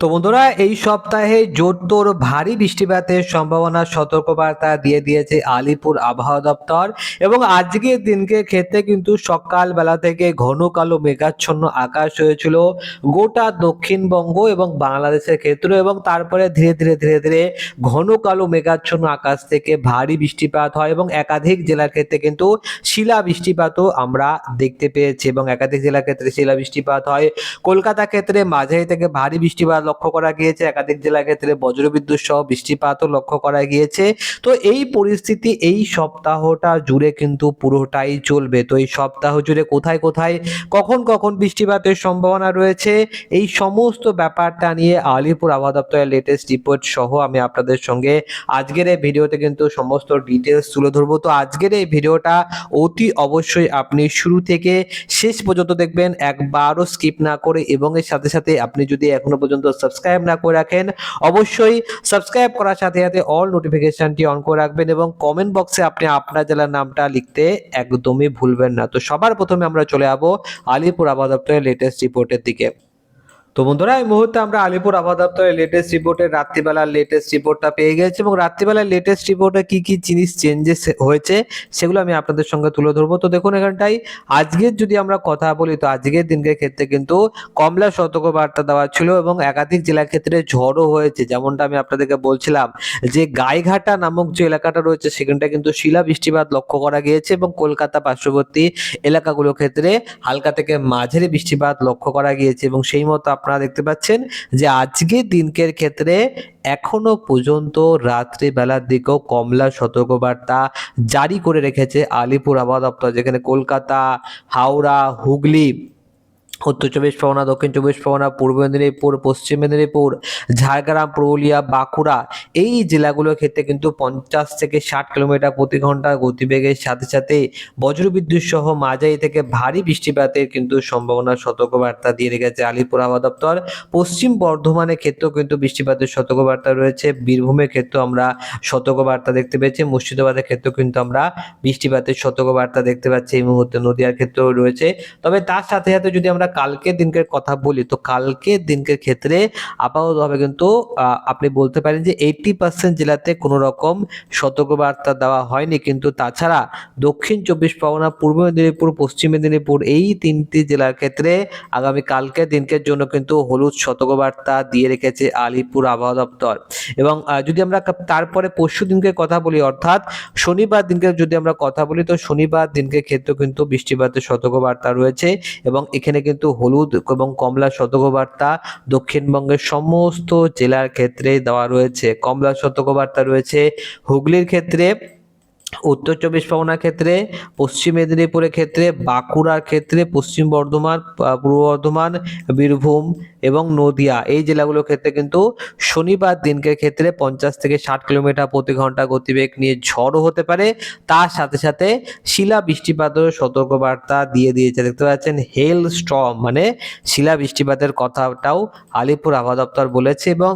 তো বন্ধুরা, এই সপ্তাহে জোরতোর ভারী বৃষ্টিপাতের সম্ভাবনা সতর্কবার্তা দিয়ে দিয়েছে আলিপুর আবহাওয়া দপ্তর এবং আজকের দিনকে ক্ষেত্রে কিন্তু সকালবেলা থেকে ঘন কালো মেঘাচ্ছন্ন আকাশ হয়েছিল। গোটা দক্ষিণবঙ্গ এবং বাংলাদেশের ক্ষেত্রে এবং তারপরে ধীরে ধীরে ধীরে ধীরে ঘন কালো মেঘাচ্ছন্ন আকাশ থেকে ভারী বৃষ্টিপাত হয় এবং একাধিক জেলার ক্ষেত্রে কিন্তু শিলা বৃষ্টিপাতও আমরা দেখতে পেয়েছি এবং একাধিক জেলার ক্ষেত্রে শিলা বৃষ্টিপাত হয়। কলকাতা ক্ষেত্রে মাঝারি থেকে ভারী বৃষ্টিপাত লক্ষ্য করা গিয়েছে, একাধিক জেলার ক্ষেত্রে বজ্রবিদ্যুৎ সহ বৃষ্টিপাতও লক্ষ্য করা গিয়েছে। তো এই পরিস্থিতি এই সপ্তাহটা জুড়ে কিন্তু পুরোটাই চলবে। তো এই সপ্তাহ জুড়ে কোথায় কোথায়, কখন কখন বৃষ্টিপাতের সম্ভাবনা রয়েছে, এই সমস্ত ব্যাপারটা নিয়ে আলিপুর আবহাওয়া দপ্তরের লেটেস্ট রিপোর্ট সহ আমি আপনাদের সঙ্গে আজকের এই ভিডিওতে কিন্তু সমস্ত ডিটেলস তুলে ধরবো। তো আজকের এই ভিডিওটা অতি অবশ্যই আপনি শুরু থেকে শেষ পর্যন্ত দেখবেন, একবারও স্কিপ না করে এবং এর সাথে সাথে আপনি যদি এখনও পর্যন্ত সাবস্ক্রাইব না করে রাখেন। অবশ্যই সাবস্ক্রাইব করার সাথে সাথে অল নোটিফিকেশনটি অন করে রাখবেন এবং কমেন্ট বক্সে আপনি আপনার জেলার নামটা লিখতে একদমই ভুলবেন না। তো সবার প্রথমে আমরা চলে যাব আলিপুর আবহাওয়া দপ্তরের লেটেস্ট রিপোর্টের দিকে। তো বন্ধুরা, এই মুহূর্তে আমরা আলিপুর আবহাওয়া দপ্তরের লেটেস্ট রিপোর্টের রাত্রিবেলার লেটেস্ট রিপোর্টটা পেয়ে গেছি এবং রাত্রিবেলার লেটেস্ট রিপোর্টে কি কি জিনিস চেঞ্জেস হয়েছে সেগুলো আমি আপনাদের সঙ্গে তুলে ধরবো। তো দেখুন এখানটাই আজকের যদি আমরা কথা বলি, তো আজকের দিনকে ক্ষেত্রে কিন্তু কমলা সতর্ক বার্তা দেওয়া ছিল এবং একাধিক জেলার ক্ষেত্রে ঝড়ও হয়েছে। যেমনটা আমি আপনাদেরকে বলছিলাম যে গাইঘাটা নামক যে এলাকাটা রয়েছে, সেখানটা কিন্তু শিলা বৃষ্টিপাত লক্ষ্য করা গিয়েছে এবং কলকাতা পার্শ্ববর্তী এলাকাগুলোর ক্ষেত্রে হালকা থেকে মাঝারি বৃষ্টিপাত লক্ষ্য করা গিয়েছে এবং সেই মতো আপনারা দেখতে পাচ্ছেন যে আজকে দিনকের ক্ষেত্রে এখনও পর্যন্ত রাত্রিবেলার দিকেও কমলা সতর্কবার্তা জারি করে রেখেছে আলিপুর আবহাওয়া দপ্তর, যেখানে কলকাতা, হাওড়া, হুগলি উত্তর চব্বিশ পরগনা, দক্ষিণ চব্বিশ পরগনা, পূর্ব মেদিনীপুর, পশ্চিম মেদিনীপুর, ঝাড়গ্রাম, পুরুলিয়া, বাঁকুড়া এই জেলাগুলোর ক্ষেত্রে কিন্তু পঞ্চাশ থেকে ষাট কিলোমিটার প্রতি ঘণ্টা গতিবেগের সাথে সাথে বজ্রবিদ্যুৎ সহ মাঝারি থেকে ভারী বৃষ্টিপাতের কিন্তু সম্ভাবনা সতর্কবার্তা দিয়ে রেখেছে আলিপুর আবহাওয়া দপ্তর। পশ্চিম বর্ধমানের ক্ষেত্রেও কিন্তু বৃষ্টিপাতের সতর্কবার্তা রয়েছে। বীরভূমের ক্ষেত্রেও আমরা সতর্কবার্তা দেখতে পেয়েছি। মুর্শিদাবাদের ক্ষেত্রেও কিন্তু আমরা বৃষ্টিপাতের সতর্কবার্তা দেখতে পাচ্ছি এই মুহূর্তে। নদিয়ার ক্ষেত্রেও রয়েছে। তবে তার সাথে সাথে যদি আমরা কালকের দিনকের কথা বলি, তো কালকের দিনকের ক্ষেত্রে আপাততভাবে কিন্তু আপনি বলতে পারেন যে এইটি পার্সেন্ট জেলাতে কোনো রকম সতর্কবার্তা দেওয়া হয়নি। কিন্তু তাছাড়া দক্ষিণ চব্বিশ পরগনা, পূর্ব মেদিনীপুর, পশ্চিম মেদিনীপুর এই তিনটি জেলার ক্ষেত্রে আগামী কালকে দিনকের জন্য কিন্তু হলুদ সতর্কবার্তা দিয়ে রেখেছে আলিপুর আবহাওয়া দপ্তর। এবং যদি আমরা তারপরে পরশু দিনকে কথা বলি, অর্থাৎ শনিবার দিনকে যদি আমরা কথা বলি, তো শনিবার দিনকে ক্ষেত্রেও কিন্তু বৃষ্টিপাতের সতর্কবার্তা রয়েছে এবং এখানে কিন্তু হলুদ এবং কমলা সতর্কবার্তা দক্ষিণবঙ্গের সমস্ত জেলার ক্ষেত্রে দেওয়া রয়েছে। কমলা সতর্কবার্তা রয়েছে। হুগলির ক্ষেত্রে উত্তর চব্বিশ পরগনার ক্ষেত্রে, পশ্চিম মেদিনীপুরের ক্ষেত্রে, বাঁকুড়ার ক্ষেত্রে, পশ্চিম বর্ধমান পূর্ব বর্ধমান, বীরভূম এবং নদিয়া। এই জেলাগুলোর ক্ষেত্রে কিন্তু শনিবার দিনকের ক্ষেত্রে পঞ্চাশ থেকে ষাট কিলোমিটার প্রতি ঘণ্টা গতিবেগ নিয়ে ঝড়ও হতে পারে। তার সাথে সাথে শিলা বৃষ্টিপাতের সতর্কবার্তা দিয়ে দিয়েছে। দেখতে পাচ্ছেন, হেল স্ট্রম মানে শিলা বৃষ্টিপাতের কথাটাও আলিপুর আবহাওয়া দপ্তর বলেছে এবং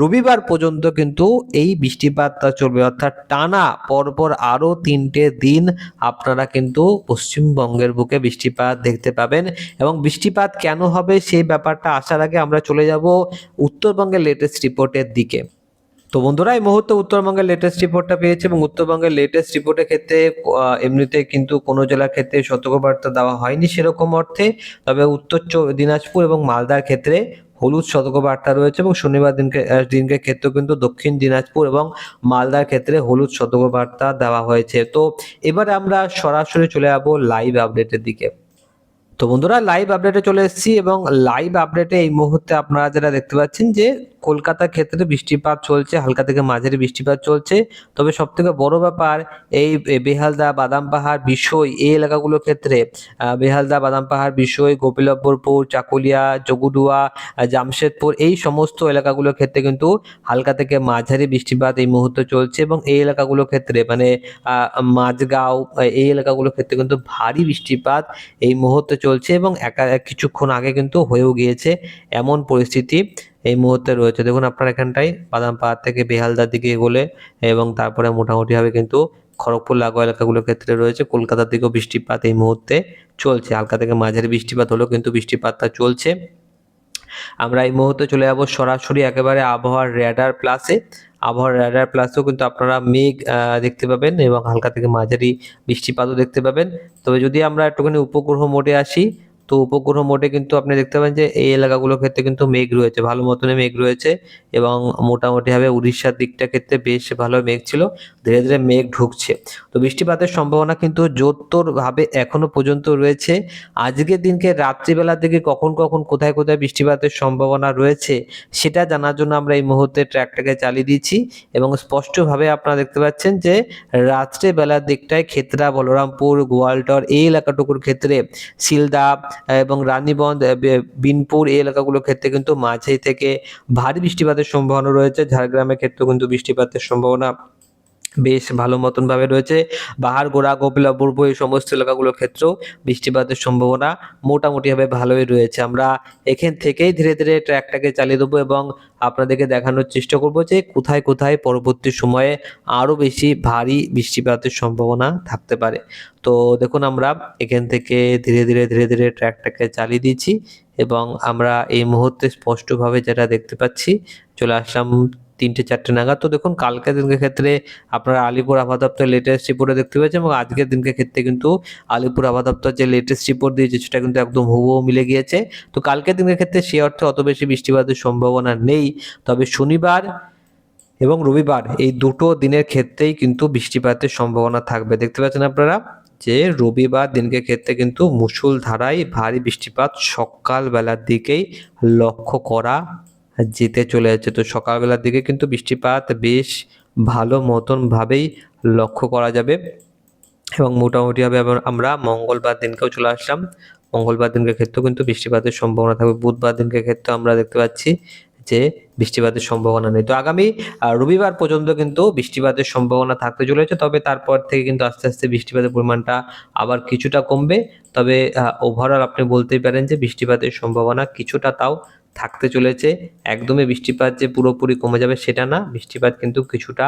রবিবার পর্যন্ত কিন্তু এই বৃষ্টিপাতটা চলবে। অর্থাৎ টানা পরপর আরও তিনটে দিন আপনারা কিন্তু পশ্চিমবঙ্গের বুকে বৃষ্টিপাত দেখতে পাবেন। এবং বৃষ্টিপাত কেন হবে সেই ব্যাপারটা আসার আগে আমরা চলে যাব উত্তরবঙ্গের লেটেস্ট রিপোর্টের দিকে। তো বন্ধুরা, এই মুহূর্তে উত্তরবঙ্গের লেটেস্ট রিপোর্টটা পেয়েছে এবং উত্তরবঙ্গের লেটেস্ট রিপোর্টের ক্ষেত্রে এমনিতে কিন্তু কোনো জেলার ক্ষেত্রে সতর্কবার্তা দেওয়া হয়নি সেরকম অর্থে। তবে উত্তর দিনাজপুর এবং মালদার ক্ষেত্রে হলুদ সতর্কবার্তা রয়েছে এবং শনিবার দিনকে দিনকে ক্ষেত্রে কিন্তু দক্ষিণ দিনাজপুর এবং মালদার ক্ষেত্রে হলুদ সতর্কবার্তা দেওয়া হয়েছে। তো এবার আমরা সরাসরি চলে যাব লাইভ আপডেটের দিকে। তো বন্ধুরা লাইভ আপডেটে চলে এসেছি এবং লাইভ আপডেটে এই মুহূর্তে আপনারা যারা দেখতে পাচ্ছেন যে কলকাতার ক্ষেত্রে বৃষ্টিপাত চলছে, হালকা থেকে মাঝারি বৃষ্টিপাত চলছে। তবে সব থেকে বড় ব্যাপার, এই বেহালদা বাদাম পাহাড় বিষয়, এই এলাকাগুলোর ক্ষেত্রে বেহালদা বাদাম পাহাড় বিষয় গোপীলব্বরপুর চাকুলিয়া, জগুডুয়া জামশেদপুর, এই সমস্ত এলাকাগুলোর ক্ষেত্রে কিন্তু হালকা থেকে মাঝারি বৃষ্টিপাত এই মুহূর্তে চলছে এবং এই এলাকাগুলোর ক্ষেত্রে মানে মাঝগাঁও এই এলাকাগুলোর ক্ষেত্রে কিন্তু ভারী বৃষ্টিপাত এই মুহূর্তে চলছে এবং একা, কিছুক্ষণ আগে কিন্তু হয়েও গিয়েছে এমন পরিস্থিতি। এই মুহূর্তে রয়েছে। দেখুন, আপনার এখানটায় বাদাম পাহাড় থেকে বেহালদার দিকে এগোলে এবং তারপরে মোটামুটিভাবে কিন্তু খড়গপুর, লাগোয়া এলাকাগুলোর ক্ষেত্রে রয়েছে। কলকাতার দিকেও বৃষ্টিপাত এই মুহূর্তে চলছে। হালকা থেকে মাঝারি বৃষ্টিপাত হলেও কিন্তু বৃষ্টিপাতটা চলছে। আমরা এই মুহূর্তে চলে যাব সরাসরি একেবারে আবহাওয়ার র্যাডার প্লাসে আবহাওয়ার র্যাডার প্লাসেও কিন্তু আপনারা মেঘ দেখতে পাবেন এবং হালকা থেকে মাঝারি বৃষ্টিপাতও দেখতে পাবেন। তবে যদি আমরা একটুখানি উপগ্রহ মোডে আসি তো উপগ্রহ মোডে কিন্তু আপনি দেখতে পাবেন যে এই এলাকাগুলোর ক্ষেত্রে কিন্তু মেঘ রয়েছে, ভালো মতনই মেঘ রয়েছে এবং মোটামুটিভাবে উড়িষ্যার দিকটা ক্ষেত্রে বেশ ভালো মেঘ ছিল, ধীরে ধীরে মেঘ ঢুকছে। তো বৃষ্টিপাতের সম্ভাবনা কিন্তু জোরতোরভাবে এখনও পর্যন্ত রয়েছে। আজকের দিনকে রাত্রিবেলার দিকে কখন কখন কোথায় কোথায় বৃষ্টিপাতের সম্ভাবনা রয়েছে সেটা জানার জন্য আমরা এই মুহূর্তে ট্র্যাকটাকে চালিয়ে দিয়েছি এবং স্পষ্টভাবে আপনারা দেখতে পাচ্ছেন যে রাত্রেবেলার দিকটায় ক্ষেত্রা, বলরামপুর, গোয়ালটর এই এলাকাটুকুর ক্ষেত্রে শিলদা এবং রানীবন্ধ বিনপুর এই এলাকাগুলোর ক্ষেত্রে কিন্তু মাঝে থেকে ভারী বৃষ্টিপাতের সম্ভাবনা রয়েছে। ঝাড়গ্রামের ক্ষেত্রেও কিন্তু বৃষ্টিপাতের সম্ভাবনা বেশ ভালো মতন ভাবে রয়েছে। বাহার গোড়া গোপিলাপূর্ব এই সমস্ত এলাকাগুলোর ক্ষেত্রেও বৃষ্টিপাতের সম্ভাবনা মোটামুটিভাবে ভালোই রয়েছে। আমরা এখান থেকেই ধীরে ধীরে ট্র্যাকটাকে চালিয়ে দেবো এবং আপনাদেরকে দেখানোর চেষ্টা করব যে কোথায় কোথায় পরবর্তী সময়ে আরও বেশি ভারী বৃষ্টিপাতের সম্ভাবনা থাকতে পারে। তো দেখুন, আমরা এখান থেকে ধীরে ধীরে ধীরে ধীরে ট্র্যাকটাকে চালিয়ে দিচ্ছি এবং আমরা এই মুহূর্তে স্পষ্টভাবে যেটা দেখতে পাচ্ছি, চলে আসলাম তিনটে, চারটে নাগাদ। তো দেখুন, কালকে দিনকে ক্ষেত্রে আপনারা আলিপুর আবহাওয়া দপ্তর লেটেস্ট রিপোর্টে দেখতে পেয়েছেন এবং আজকের দিনকে ক্ষেত্রে কিন্তু আলিপুর আবহাওয়া দপ্তর যে লেটেস্ট রিপোর্ট দিয়েছে, সেটা কিন্তু একদম হুবহু মিলে গিয়েছে। তো কালকের দিনের ক্ষেত্রে সে অর্থে অত বেশি বৃষ্টিপাতের সম্ভাবনা নেই। তবে শনিবার এবং রবিবার এই দুটো দিনের ক্ষেত্রেই কিন্তু বৃষ্টিপাতের সম্ভাবনা থাকবে। দেখতে পাচ্ছেন আপনারা যে রবিবার দিনকে ক্ষেত্রে কিন্তু মুসুল ধারায় ভারী বৃষ্টিপাত সকালবেলার দিকেই লক্ষ্য করা যেতে চলে যাচ্ছে। তো সকালবেলার দিকে কিন্তু বৃষ্টিপাত বেশ ভালো মতন ভাবেই লক্ষ্য করা যাবে। এবং মোটামুটিভাবে আমরা মঙ্গলবার দিনকেও চলে আসলাম। মঙ্গলবার দিনকে ক্ষেত্রেও কিন্তু বৃষ্টিপাতের সম্ভাবনা থাকবে। বুধবার দিনকে ক্ষেত্রে আমরা দেখতে পাচ্ছি যে বৃষ্টিপাতের সম্ভাবনা নেই। তো আগামী রবিবার পর্যন্ত কিন্তু বৃষ্টিপাতের সম্ভাবনা থাকতে চলেছে। তবে তারপর থেকে কিন্তু আস্তে আস্তে বৃষ্টিপাতের পরিমাণটা আবার কিছুটা কমবে। তবে ওভারঅল আপনি বলতেই পারেন যে বৃষ্টিপাতের সম্ভাবনা কিছুটা তাও থাকতে চলেছে। একদমই বৃষ্টিপাত যে পুরোপুরি কমে যাবে সেটা না, বৃষ্টিপাত কিন্তু কিছুটা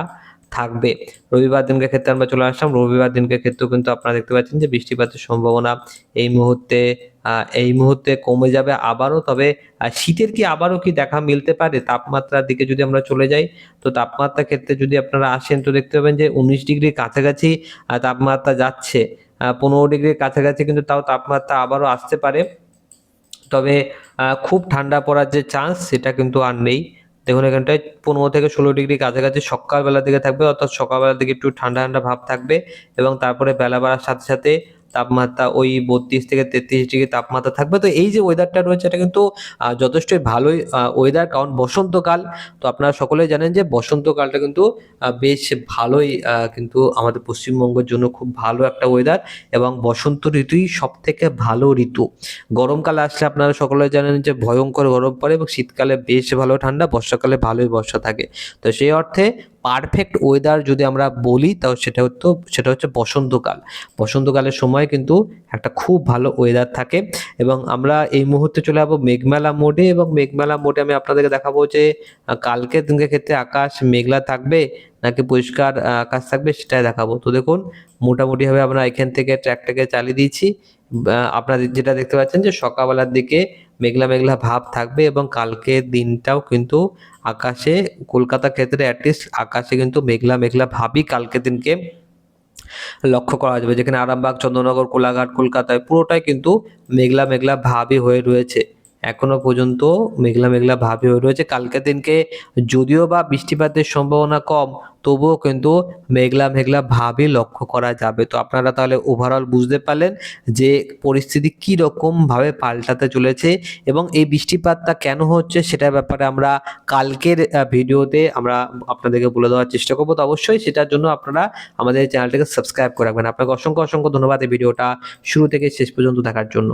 থাকবে। রবিবার দিনকে ক্ষেত্রে আমরা চলে আসলাম। রবিবার দিনকে ক্ষেত্রেও কিন্তু আপনারা দেখতে পাচ্ছেন যে বৃষ্টিপাতের সম্ভাবনা এই মুহূর্তে এই মুহূর্তে কমে যাবে আবারও। তবে শীতের কি আবারও কি দেখা মিলতে পারে তাপমাত্রার দিকে যদি আমরা চলে যাই, তো তাপমাত্রার ক্ষেত্রে যদি আপনারা আসেন, তো দেখতে পাবেন যে উনিশ ডিগ্রির কাছাকাছি তাপমাত্রা যাচ্ছে। পনেরো ডিগ্রির কাছাকাছি কিন্তু তাও তাপমাত্রা আবারও আসতে পারে। তবে খুব ঠান্ডা পড়ার যে চান্স সেটা কিন্তু আর নেই। দেখুন, এখানটায় পনেরো থেকে ষোলো ডিগ্রি কাছাকাছি সকালবেলার দিকে থাকবে, অর্থাৎ সকালবেলার দিকে একটু ঠান্ডা ঠান্ডা ভাব থাকবে এবং তারপরে বেলা বাড়ার সাথে সাথে তাপমাত্রা ওই বত্রিশ থেকে তেত্রিশ ডিগ্রি তাপমাত্রা থাকবে। তো এই যে ওয়েদারটা রয়েছে, এটা কিন্তু যথেষ্টই ভালোই ওয়েদার কারণ বসন্তকাল, তো আপনারা সকলেই জানেন যে বসন্তকালটা কিন্তু বেশ ভালোই কিন্তু আমাদের পশ্চিমবঙ্গের জন্য খুব ভালো একটা ওয়েদার এবং বসন্ত ঋতুই সব থেকে ভালো ঋতু। গরমকালে আসলে আপনারা সকলে জানেন যে ভয়ঙ্কর গরম পড়ে এবং শীতকালে বেশ ভালো ঠান্ডা, বর্ষাকালে ভালোই বর্ষা থাকে। তো সেই অর্থে পারফেক্ট ওয়েদার যদি আমরা বলি তাও সেটা হতো সেটা হচ্ছে বসন্তকাল। বসন্তকালের সময় কিন্তু একটা খুব ভালো ওয়েদার থাকে এবং আমরা এই মুহূর্তে চলে যাব মেঘমেলা মোডে এবং মেঘমেলা মোডে আমি আপনাদেরকে দেখাবো যে আহ, কালকের দিনকে ক্ষেত্রে আকাশ মেঘলা থাকবে নাকি পরিষ্কার আকাশ থাকবে সেটাই দেখাবো। তো দেখুন মোটামুটিভাবে আমরা এখান থেকে ট্র্যাকটাকে চালিয়ে দিয়েছি। আপনারা যেটা দেখতে পাচ্ছেন যে সকালবেলার দিকে মেঘলা মেঘলা ভাব থাকবে এবং কালকে দিনটাও কিন্তু আকাশে, কলকাতা ক্ষেত্রে অ্যাটলিস্ট আকাশে কিন্তু মেঘলা মেঘলা ভাবই কালকে দিনকে লক্ষ্য করা যাবে। যেখানে আরামবাগ, চন্দ্রনগর, কোলাঘাট, কলকাতায় পুরোটাই কিন্তু মেঘলা মেঘলা ভাবই হয়ে রয়েছে। এখনও পর্যন্ত মেঘলা মেঘলা ভাবই হয়ে রয়েছে। কালকের দিনকে যদিও বা বৃষ্টিপাতের সম্ভাবনা কম, তবুও কিন্তু মেঘলা মেঘলা ভাবই লক্ষ্য করা যাবে। তো আপনারা তাহলে ওভারঅল বুঝতে পারলেন যে পরিস্থিতি কী রকমভাবে পাল্টাতে চলেছে এবং এই বৃষ্টিপাতটা কেন হচ্ছে সেটার ব্যাপারে আমরা কালকের ভিডিওতে আমরা আপনাদেরকে বলে দেওয়ার চেষ্টা করব। তো অবশ্যই সেটার জন্য আপনারা আমাদের চ্যানেলটাকে সাবস্ক্রাইব করে রাখবেন। আপনাকে অসংখ্য অসংখ্য ধন্যবাদ এই ভিডিওটা শুরু থেকে শেষ পর্যন্ত দেখার জন্য।